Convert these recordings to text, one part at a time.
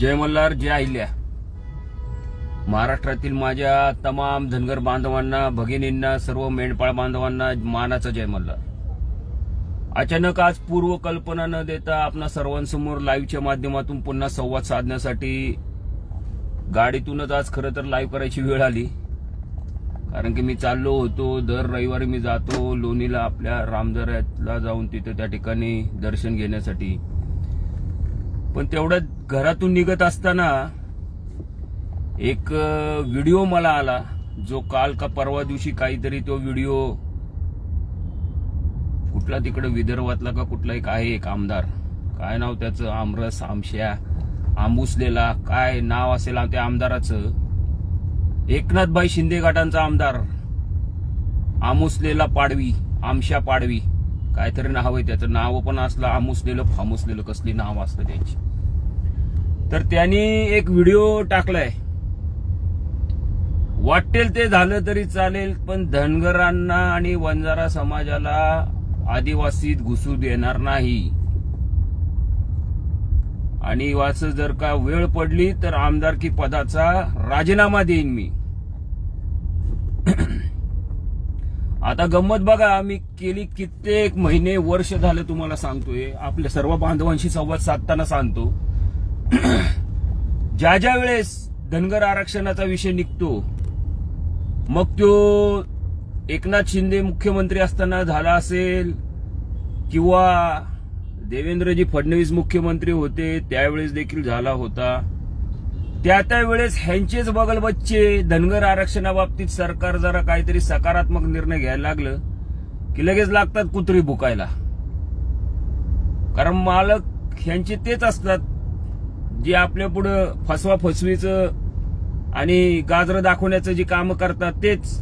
जय मल्हार जय अहिल्या. महाराष्ट्रातील माझ्या तमाम धनगर बांधवांना भगिनींना सर्व मेंढपाळ बांधवांना मानाचा जय मल्हार अचानक आज पूर्व कल्पना न देता आपणा सर्वांसमोर लाईव्हच्या माध्यमातून पुन्हा संवाद साधण्यासाठी गाडीतूनच आज खरं तर लाईव्ह करायची वेळ आली. कारण की मी चाललो होतो दर रविवारी मी जातो लोणीला आपल्या रामदऱ्याला जाऊन तिथे त्या ठिकाणी दर्शन घेण्यासाठी. पण तेवढ्यात घरातून निघत असताना एक व्हिडिओ मला आला. जो काल का परवा दिवशी काहीतरी तो व्हिडिओ कुठला तिकडे विदर्भातला का कुठला एक आहे एक आमदार. काय नाव त्याचं? आमरस आमश्या आंबुसलेला काय नाव असेल त्या आमदाराचं? एकनाथभाई शिंदे गटांचा आमदार. आमुसलेला पाडवी आमशा पाडवी. काहीतरी नाव आहे त्याचं. नाव पण असलं आमुसलेलं फामुसलेलं कसली नाव असतं त्यांची. तर त्यांनी एक व्हिडिओ टाकलाय. वाटेल ते झालं तरी चालेल पण धनगरांना आणि वंजारा समाजाला आदिवासीत घुसू देणार नाही. आणि वाच जर का वेळ पडली तर आमदारकी पदाचा राजीनामा देईन मी. आता गंमत बघा मी गेली कित्येक महिने वर्ष झालं तुम्हाला सांगतोय. आपल्या सर्व बांधवांशी संवाद साधताना सांगतो. ज्या ज्या वेळेस धनगर आरक्षणाचा विषय निघतो मग तो एकनाथ शिंदे मुख्यमंत्री असताना झाला असेल किंवा देवेंद्रजी फडणवीस मुख्यमंत्री होते त्यावेळेस देखील झाला होता. त्या त्या वेळेस ह्यांचेच बगलबच्चे धनगर आरक्षणाबाबतीत सरकार जरा काहीतरी सकारात्मक निर्णय घ्यायला लागलं की लगेच लागतात कुत्री भुकायला. कारण मालक ह्यांचे तेच असतात. जे आपल्या पुढं फसवा फसवीचं आणि गाजरं दाखवण्याचं जे काम करतात तेच.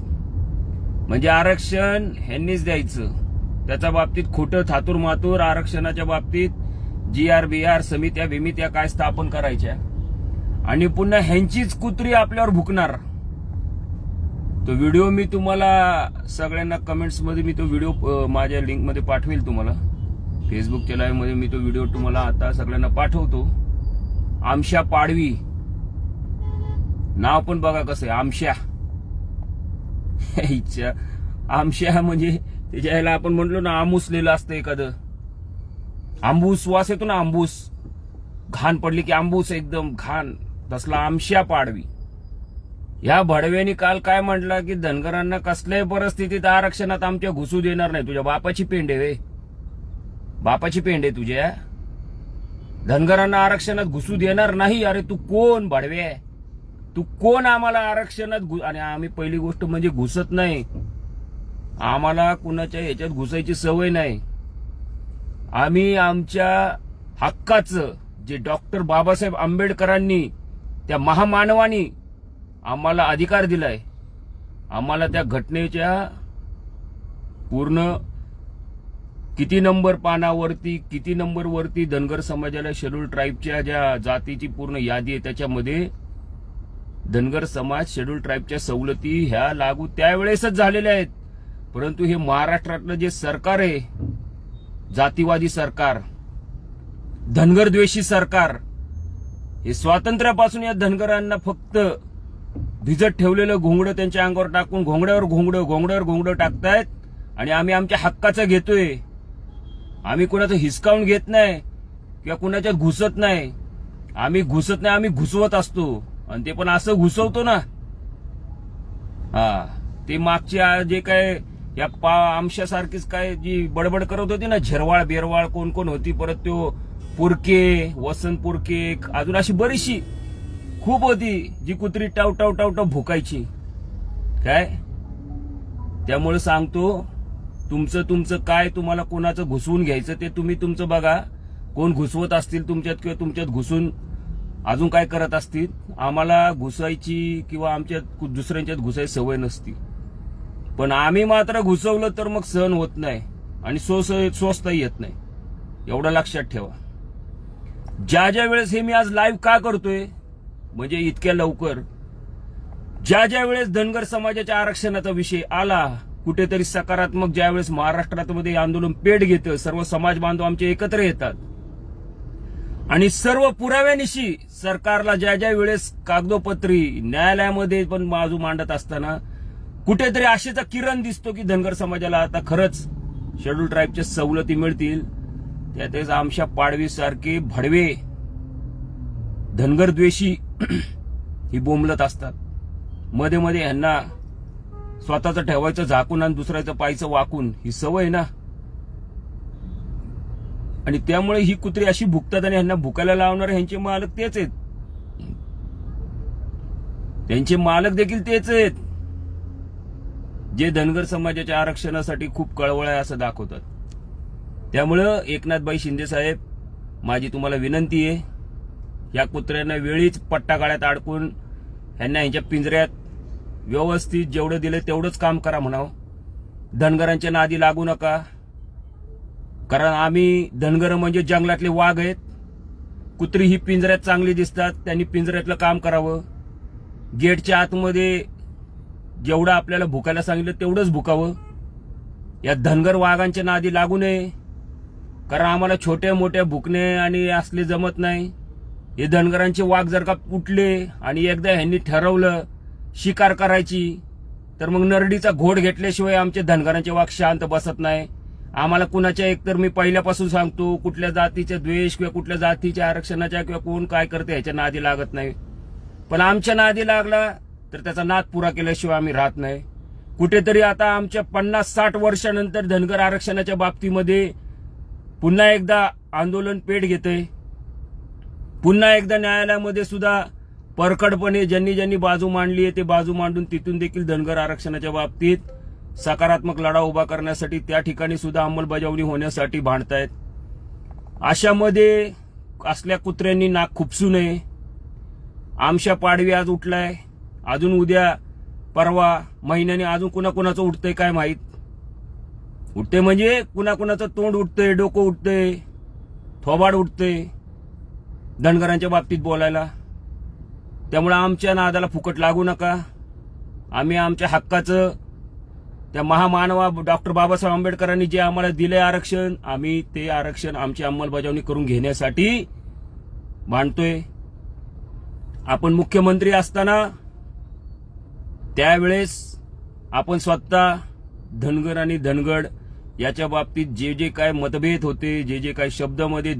म्हणजे आरक्षण ह्यांनीच द्यायचं. त्याच्या बाबतीत खोटं थातूर मातूर आरक्षणाच्या बाबतीत जी आर बी आर समित्या बिमित्या काय स्थापन करायच्या? आणि पुन्हा ह्यांचीच कुत्री आपल्यावर भुकणार. तो व्हिडिओ मी तुम्हाला सगळ्यांना कमेंट्समध्ये मी तो व्हिडिओ माझ्या लिंकमध्ये पाठवेल तुम्हाला. फेसबुकच्या लाईव्हमध्ये मी तो व्हिडिओ तुम्हाला आता सगळ्यांना पाठवतो. आमशा पाडवी. नाव पण बघा कसं आहे आमशा. इच्छा आमशा म्हणजे त्याच्या ह्याला आपण म्हटलो ना आंबूसलेलं असतं एखादं. आंबूस वास येतो ना आंबूस. घाण पडली की आंबूस एकदम घाण. तसला आमशा पाडवी. या भडव्यानी काल काय म्हटलं की धनगरांना कसल्याही परिस्थितीत आरक्षणात आमच्या घुसू देणार नाही. तुझ्या बापाची पेंडे वे. बापाची पेंडे तुझ्या. धनगरांना आरक्षणात घुसू देणार नाही. अरे तू कोण भडवे? तू कोण आम्हाला आरक्षणात घु- आणि आम्ही पहिली गोष्ट म्हणजे घुसत नाही. आम्हाला कुणाच्या ह्याच्यात घुसायची सवय नाही. आम्ही आमच्या हक्काचं जे डॉक्टर बाबासाहेब आंबेडकरांनी त्या महामानवानी आम्हाला अधिकार दिलाय. आम्हाला त्या घटनेच्या पूर्ण किती नंबर पानावरती किती नंबरवरती धनगर समाजाला शेड्यूल ट्राईबच्या ज्या जातीची पूर्ण यादी आहे त्याच्यामध्ये धनगर समाज शेड्यूल ट्राईबच्या सवलती ह्या लागू त्यावेळेसच झालेल्या आहेत. परंतु हे महाराष्ट्रातलं जे सरकार आहे जातीवादी सरकार धनगरद्वेषी सरकार हे स्वातंत्र्यापासून या धनगरांना फक्त भिजत ठेवलेलं घोंगडं त्यांच्या अंगावर टाकून घोंगड्यावर घोंगडं घोंगड्यावर घोंगडं टाकतायत आणि आम्ही आमच्या हक्काचं घेतोय. आम्ही कुणाचं हिसकावून घेत नाही किंवा कुणाच्यात घुसत नाही. आम्ही घुसत नाही आम्ही घुसवत असतो. आणि ते पण असं घुसवतो ना. हा ते मागच्या जे काय या पा आमच्यासारखीच काय जी बडबड करत होती ना झेरवाळ बेरवाळ कोण कोण होती परत तो पुरके वसंत पुरके अजून अशी बरीचशी खूप होती जी कुत्री टाव टाव टाव टाव भुकायची. काय? त्यामुळे सांगतो तुमचं तुमचं काय तुम्हाला कोणाचं घुसवून घ्यायचं ते तुम्ही तुमचं बघा. कोण घुसवत असतील तुमच्यात किंवा तुमच्यात घुसून अजून काय करत असतील आम्हाला घुसायची किंवा आमच्यात कु- दुसऱ्यांच्यात घुसायची सवय नसती. पण आम्ही मात्र घुसवलं तर मग सहन होत नाही आणि स्वस स्वस्तही येत नाही. एवढं लक्षात ठेवा. ज्या ज्या वेळेस हे मी आज लाईव्ह का करतोय? म्हणजे इतक्या लवकर. ज्या ज्या वेळेस धनगर समाजाच्या आरक्षणाचा विषय आला कुठेतरी सकारात्मक ज्या वेळेस महाराष्ट्रात मध्ये आंदोलन पेट घेतं सर्व समाज बांधव आमचे एकत्र येतात. आणि सर्व पुराव्यानिशी सरकारला ज्या ज्या वेळेस कागदोपत्री न्यायालयामध्ये पण बाजू मांडत असताना कुठेतरी आशेचा किरण दिसतो की धनगर समाजाला आता खरंच शेड्यूल ट्राईबच्या सवलती मिळतील. त्यातच आमच्या पाडवीसारखे भडवे धनगरद्वेषी ही बोंबलत असतात. मध्ये मध्ये ह्यांना स्वतःचं ठेवायचं झाकून आणि दुसऱ्याचं पायचं वाकून ही सवय ना. आणि त्यामुळे ही कुत्री अशी भुकतात आणि ह्यांना भुकायला लावणारे ह्यांचे मालक तेच आहेत. त्यांचे मालक देखील तेच आहेत. जे धनगर समाजाच्या आरक्षणासाठी खूप कळवळ आहे असं दाखवतात. त्यामुळं एकनाथबाई शिंदे साहेब माझी तुम्हाला विनंती आहे या कुत्र्यांना वेळीच पट्टा गाड्यात अडकून ह्यांना ह्यांच्या पिंजऱ्यात व्यवस्थित जेवढं दिलं तेवढंच काम करा म्हणावं. धनगरांच्या नादी लागू नका. कारण आम्ही धनगर म्हणजे जंगलातले वाघ आहेत. कुत्री ही पिंजऱ्यात चांगली दिसतात त्यांनी पिंजऱ्यातलं काम करावं. गेटच्या आतमध्ये जेवढं आपल्याला भुकायला सांगितलं तेवढंच भुकावं. या धनगर वाघांच्या नादी लागू नये. कारण आम्हाला छोट्या मोठ्या भुकणे आणि असले जमत नाही. हे धनगरांचे वाघ जर का उठले आणि एकदा ह्यांनी ठरवलं शिकार करायची तर मग नरडीचा घोड घेतल्याशिवाय आमचे धनगरांचे वाघ शांत बसत नाही. आम्हाला कुणाच्या एकतर मी पहिल्यापासून सांगतो कुठल्या जातीच्या द्वेष किंवा कुठल्या जातीच्या आरक्षणाच्या किंवा कोण काय करते ह्याच्या नादी लागत नाही. पण आमच्या नादी लागला तर त्याचा नाद पुरा केल्याशिवाय आम्ही राहत नाही. कुठेतरी आता आमच्या पन्नास साठ वर्षानंतर धनगर आरक्षणाच्या बाबतीमध्ये पुन्हा एकदा आंदोलन पेट घेते पुन्हा एकदा न्यायालयामध्ये सुद्धा परकडपणे ज्यांनी ज्यांनी बाजू मांडली आहे ते बाजू मांडून तिथून देखील धनगर आरक्षणाच्या बाबतीत सकारात्मक लढा उभा करण्यासाठी त्या ठिकाणी सुद्धा अंमलबजावणी होण्यासाठी भांडतायत. अशामध्ये असल्या कुत्र्यांनी नाक खुपसू नये. आमच्या पाडवी आज उठलाय. अजून उद्या परवा महिन्याने अजून कुणाकुणाचं उठतंय काय माहीत? उठते म्हणजे कुणाकुणाचं तोंड उठतंय डोकं उठतंय थोबाड उठतंय धनगरांच्या बाबतीत बोलायला. त्यामुळे आमच्या नादाला फुकट लागू नका. आम्ही आमच्या हक्काचं त्या महामानवा डॉक्टर बाबासाहेब आंबेडकरांनी जे आम्हाला दिले आरक्षण आम्ही ते आरक्षण आमची अंमलबजावणी करून घेण्यासाठी मांडतोय आपण मुख्यमंत्री असताना त्यावेळेस आपण स्वतः धनगर आणि धनगड याच्या बाबतीत जे जे काय मतभेद होते जे जे काय शब्दामध्ये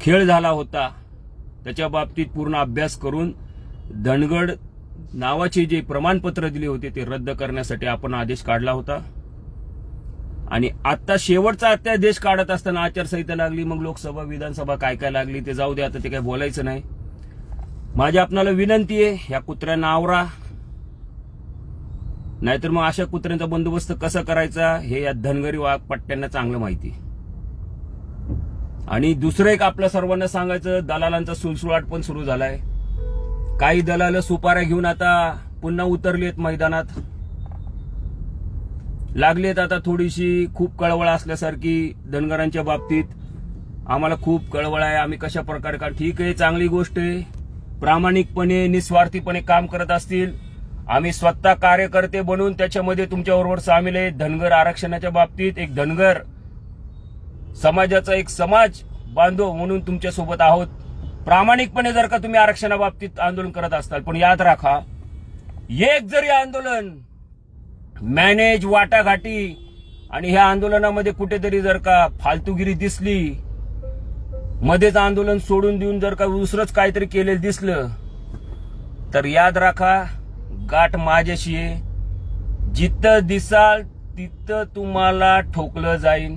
खेळ झाला होता त्याच्या बाबतीत पूर्ण अभ्यास करून धनगड नावाचे जे प्रमाणपत्र दिले होते ते रद्द करण्यासाठी आपण आदेश काढला होता. आणि आता शेवटचा अत्यादेश काढत असताना आचारसंहिता लागली मग लोकसभा विधानसभा काय काय लागली ते जाऊ दे आता ते काय बोलायचं नाही. माझी आपणाला विनंती आहे या कुत्र्यांना आवरा नाहीतर मग अशा कुत्र्यांचा बंदोबस्त कसा करायचा हे या धनगरी वाघ पट्ट्यांना चांगलं माहिती. आणि दुसरं एक आपल्या सर्वांना सांगायचं दलालांचा सुलसुलाट पण सुरू झालाय. काही दलाल सुपाऱ्या घेऊन आता पुन्हा उतरलेत मैदानात. लागलेत आता थोडीशी खूप कळवळ असल्यासारखी धनगरांच्या बाबतीत. आम्हाला खूप कळवळ आहे आम्ही कशा प्रकारे का ठीक आहे चांगली गोष्ट आहे. प्रामाणिकपणे निस्वार्थीपणे काम करत असतील. आम्ही स्वतः कार्यकर्ते बनून त्याच्यामध्ये तुमच्याबरोबर सामील आहे. धनगर आरक्षणाच्या बाबतीत एक धनगर समाजाचा एक समाज बांधव म्हणून तुमच्यासोबत आहोत. प्रामाणिकपणे जर का तुम्ही आरक्षणाबाबतीत आंदोलन करत असताल पण याद राखा एक जरी आंदोलन मॅनेज वाटाघाटी आणि ह्या आंदोलनामध्ये कुठेतरी जर का फालतूगिरी दिसली मध्येच आंदोलन सोडून देऊन जर का दुसरंच काहीतरी केलेलं दिसलं तर याद राखा गाठ माझ्याशी आहे जिथं दिसाल तिथं तुम्हाला ठोकलं जाईन.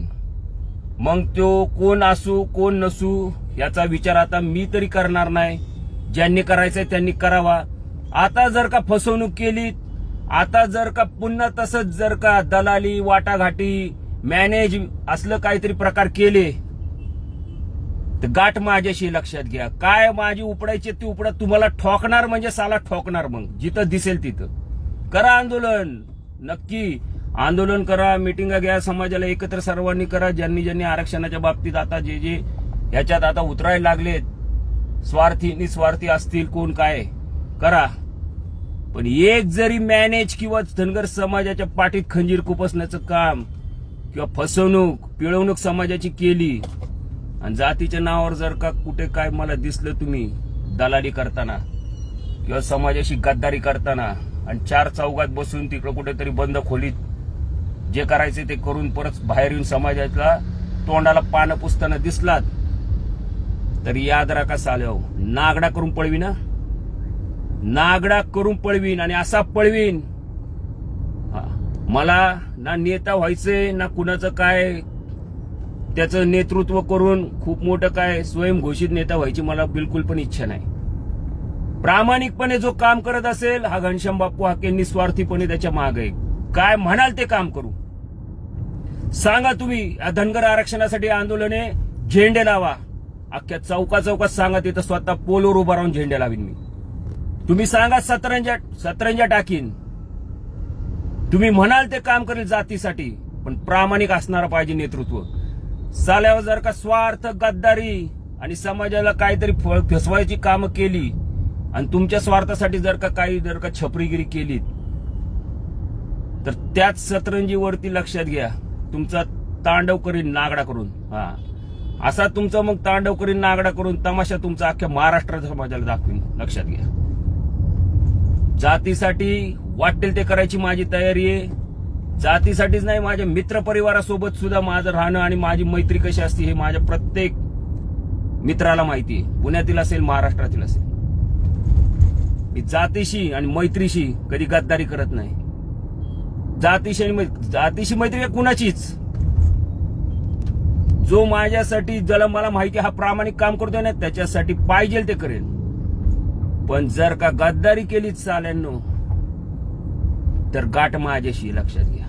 मग तो कोण असू कोण नसू याचा विचार आता मी तरी करणार नाही. ज्यांनी करायचंय त्यांनी करावा. आता जर का फसवणूक केली आता जर का पुन्हा तसंच जर का दलाली वाटाघाटी मॅनेज असलं काहीतरी प्रकार केले तर गाठ माझ्याशी लक्षात घ्या. काय माझी उपडायची ती उपडा तुम्हाला ठोकणार म्हणजे साला ठोकणार मग. जिथं दिसेल तिथं. करा आंदोलन. नक्की. आंदोलन करा मिटिंगा घ्या समाजाला एकत्र सर्वांनी करा. ज्यांनी ज्यांनी आरक्षणाच्या बाबतीत आता जे जे ह्याच्यात आता उतरायला लागलेत स्वार्थी निस्वार्थी असतील कोण काय करा. पण एक जरी मॅनेज किंवा धनगर समाजाच्या पाठीत खंजीर खुपसण्याचं काम किंवा फसवणूक पिळवणूक समाजाची केली आणि जातीच्या नावावर जर का कुठे काय मला दिसलं तुम्ही दलाली करताना किंवा समाजाशी गद्दारी करताना आणि चार चौकात बसून तिकडं कुठेतरी बंद खोलीत जे करायचे ते करून परत बाहेर येऊन समाजाला तोंडाला पानं पुसताना दिसलात तर याद राखा साल्याव हो. नागडा करून पळवीन ना नागडा करून पळवीन आणि असा पळवीन. मला ना नेता व्हायचंय ना कुणाचं काय त्याचं नेतृत्व करून खूप मोठं काय स्वयंघोषित नेता व्हायची मला बिलकुल पण इच्छा नाही. प्रामाणिकपणे जो काम करत असेल हा घनश्याम बाप्पू हाके निस्वार्थीपणे त्याच्यामागे. काय म्हणाल ते काम करू. सांगा तुम्ही या धनगर आरक्षणासाठी आंदोलने झेंडे लावा. अख्ख्या चौका चौकात सांगा तिथं स्वतः पोलोर उभा राहून झेंडे लावीन मी. तुम्ही सांगा सतरंजा सतरंजा टाकीन. तुम्ही म्हणाल ते काम करेल जातीसाठी पण प्रामाणिक असणारं पाहिजे नेतृत्व. साल्यावर जर का स्वार्थ गद्दारी आणि समाजाला काहीतरी फसवायची कामं केली आणि तुमच्या स्वार्थासाठी जर का काही जर का छपरीगिरी केली तर त्याच सतरंजीवरती लक्षात घ्या. तुमचा तांडव करीन नागडा करून हा. असा तुमचा मग तांडव करीन नागडा करून तमाशा तुमचा अख्ख्या महाराष्ट्राच्या समाजाला दाखवीन लक्षात घ्या. जातीसाठी वाटेल ते करायची माझी तयारी आहे. जातीसाठीच नाही माझ्या मित्र परिवारासोबत सुद्धा माझं राहणं आणि माझी मैत्री कशी असते हे माझ्या प्रत्येक मित्राला माहिती आहे. पुण्यातील असेल महाराष्ट्रातील असेल. मी जातीशी आणि मैत्रीशी कधी गद्दारी करत नाही. जातीशी आणि जातीशी मैत्री कुणाचीच? जो माझ्यासाठी ज्याला मला माहिती हा प्रामाणिक काम करतोय ना त्याच्यासाठी पाहिजे ते करेल. पण जर का गद्दारी केलीच चाल्यांनो तर गाठ माझ्याशी लक्षात घ्या.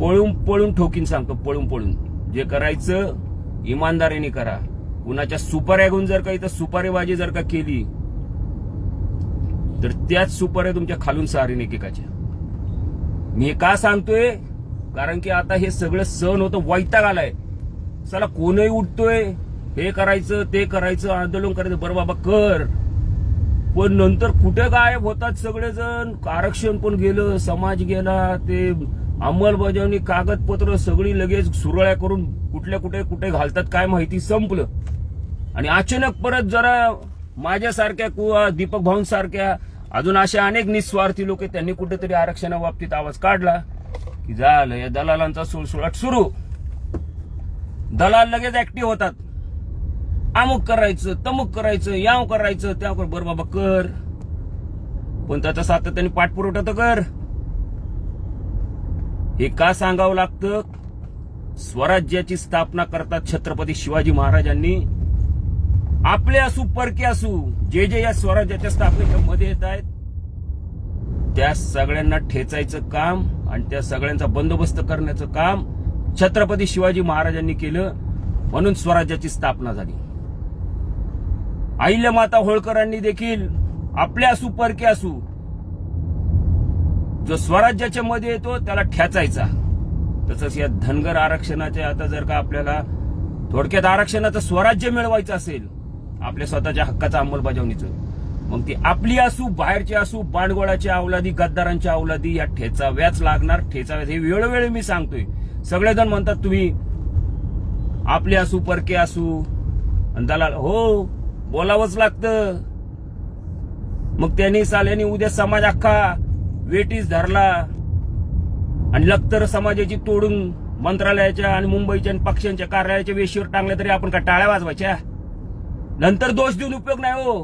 पळून पळून ठोकीन सांगतो पळून पळून. जे करायचं इमानदारीने करा. कुणाच्या सुपाऱ्या घेऊन जर का इथं सुपारीबाजी जर का केली तर त्याच सुपाऱ्या तुमच्या खालून सारीन एकेकाच्या. मी का सांगतोय? कारण की आता हे सगळं सण होतं वैताग आलाय. चला कोणही उठतोय हे करायचं ते करायचं आंदोलन करायचं बरं बाबा कर. पण नंतर कुठे गायब होतात सगळेजण? आरक्षण पण गेलं समाज गेला ते अंमलबजावणी कागदपत्र सगळी लगेच सुरळ्या करून कुठल्या कुठे कुठे घालतात काय माहिती संपलं. आणि अचानक परत जरा माझ्यासारख्या किंवा दीपक भाऊंसारख्या अजून अशा अनेक निस्वार्थी लोक त्यांनी कुठेतरी आरक्षणाबाबतीत आवाज काढला की झालं या दलालांचा सुळसुळाट सुरू. दलाल लगेच ऍक्टिव्ह होतात. अमुक करायचं तमुक करायचं याव करायचं त्याव कर बरं बाबा कर. पण त्याचा सातत्याने पाठपुरवठा तर कर. हे का सांगावं लागतं? स्वराज्याची स्थापना करतात छत्रपती शिवाजी महाराजांनी. आपले असू परके असू जे जे या स्वराज्याच्या स्थापनेच्या मध्ये येत आहेत त्या सगळ्यांना ठेचायचं काम आणि त्या सगळ्यांचा बंदोबस्त करण्याचं काम छत्रपती शिवाजी महाराजांनी केलं म्हणून स्वराज्याची स्थापना झाली. अहिल्यामाता होळकरांनी देखील आपल्या असू परके असू जो स्वराज्याच्या मध्ये येतो त्याला ठेचायचा. तसंच या धनगर आरक्षणाच्या आता जर का आपल्याला थोडक्यात आरक्षणाचं स्वराज्य मिळवायचं असेल आपल्या स्वतःच्या हक्काचा अंमलबजावणीचं मग ती आपली असू बाहेरची असू बांडगोळाच्या अवलादी गद्दारांच्या अवलादी या ठेचाव्याच लागणार. ठेचाव्याच हे वेळोवेळी मी सांगतोय. सगळेजण म्हणतात तुम्ही आपले असू परके असू आणि दलाल. हो बोलावंच लागतं. मग त्यांनी साल्यानी उद्या समाज अख्खा वेटीस धरला आणि लखतर समाजाची तोडून मंत्रालयाच्या आणि मुंबईच्या आणि पक्षांच्या कार्यालयाच्या वेशीवर टांगल्या तरी आपण का टाळ्या वाजवायच्या? नंतर दोष देऊन उपयोग नाही हो.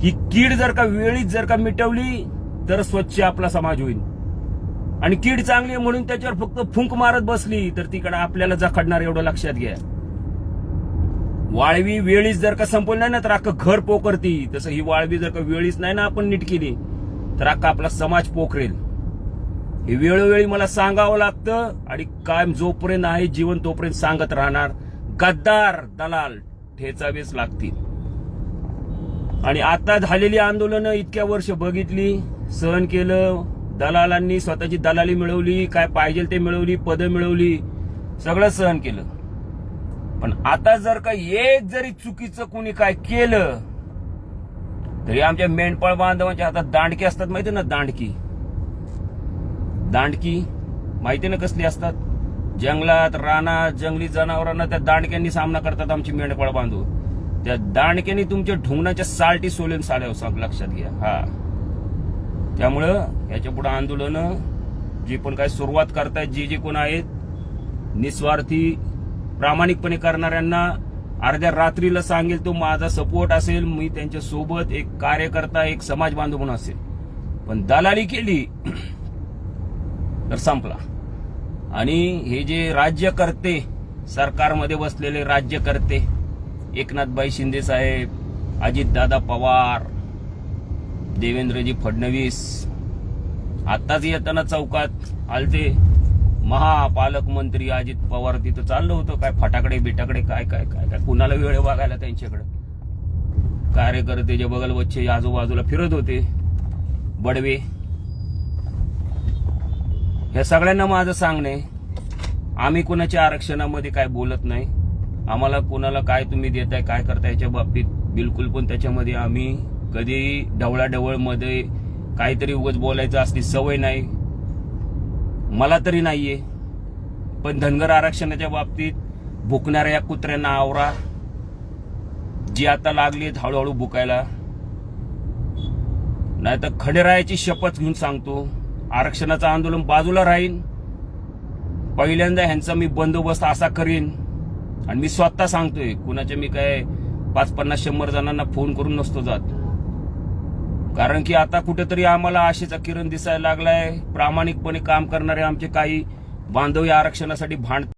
ही कीड जर का वेळीच जर का मिटवली तर स्वच्छ आपला समाज होईल. आणि कीड चांगली म्हणून त्याच्यावर फक्त फुंक मारत बसली तर तिकडे आपल्याला जखडणार एवढं लक्षात घ्या. वाळवी वेळीच जर का संपवली नाही ना तर अख्खं घर पोकरती तसं ही वाळवी जर का वेळीच नाही ना आपण नीट केली तर अख्खा आपला समाज पोखरेल. हे वेळोवेळी मला सांगावं लागतं आणि कायम जोपर्यंत आहे जीवन तोपर्यंत सांगत राहणार. गद्दार दलाल ठेचावेच लागतील. आणि आता झालेली आंदोलनं इतक्या वर्ष बघितली सहन केलं दलालांनी स्वतःची दलाली मिळवली काय पाहिजे ते मिळवली पदं मिळवली सगळं सहन केलं. पण आता जर का एक जरी चुकीचं कुणी काय केलं तरी आमच्या मेंढपाळ बांधवांच्या हातात दांडकी असतात माहिती ना दांडकी? दांडकी माहिती ना कसली असतात? जंगलात रानात जंगली जनावरांना त्या दांडक्यांनी सामना करतात आमची मेंढपाळ बांधव. त्या दांडक्यांनी तुमच्या ढुंगणाच्या साल्टी सोलेन साड्या सांग लक्षात घ्या. हा. त्यामुळं याच्यापुढे आंदोलन जी पण काय सुरुवात करतायत जे जे कोण आहेत निस्वार्थी प्रामाणिकपणे करणाऱ्यांना अर्ध्या रात्रीला सांगेल तो माझा सपोर्ट असेल मी त्यांच्यासोबत एक कार्यकर्ता एक समाज बांधव म्हणून असेल. पण दलाली केली तर संपला. आणि हे जे राज्यकर्ते सरकारमध्ये बसलेले राज्यकर्ते एकनाथबाई शिंदे साहेब अजितदादा पवार देवेंद्रजी फडणवीस आत्ताच येताना चौकात आलते. महापालकमंत्री अजित पवार तिथं चाललं होतं. काय फटाकडे बिटाकडे काय काय काय काय? कुणाला वेळ बघायला त्यांच्याकडे? कार्यकर्ते जे बगल वच्चे आजूबाजूला फिरत होते. बडवे. या सगळ्यांना माझं सांगणे आम्ही कुणाच्या आरक्षणामध्ये काय बोलत नाही. आम्हाला कुणाला काय तुम्ही देताय काय करताय याच्या बाबतीत बिलकुल पण त्याच्यामध्ये आम्ही कधी ढवळाढवळमध्ये काहीतरी उगाच बोलायचं असली सवय नाही. मला तरी नाहीये. पण धनगर आरक्षणाच्या बाबतीत भुकणाऱ्या या कुत्र्यांना आवरा. जी आता लागली आहेत हळूहळू भुकायला. नाही तर खडेरायाची शपथ घेऊन सांगतो आरक्षणाचं आंदोलन बाजूला राहीन. पहिल्यांदा ह्यांचा मी बंदोबस्त असा करीन. आणि मी स्वतः सांगतोय कुणाच्या मी काय पाच पन्नास शंभर जणांना फोन करून नसतो जात. कारण की आता कुठेतरी आम्हाला आशेचा किरण दिसायला लागलाय. प्रामाणिकपणे काम करणारे आमचे काही बांधवी आरक्षणासाठी भांड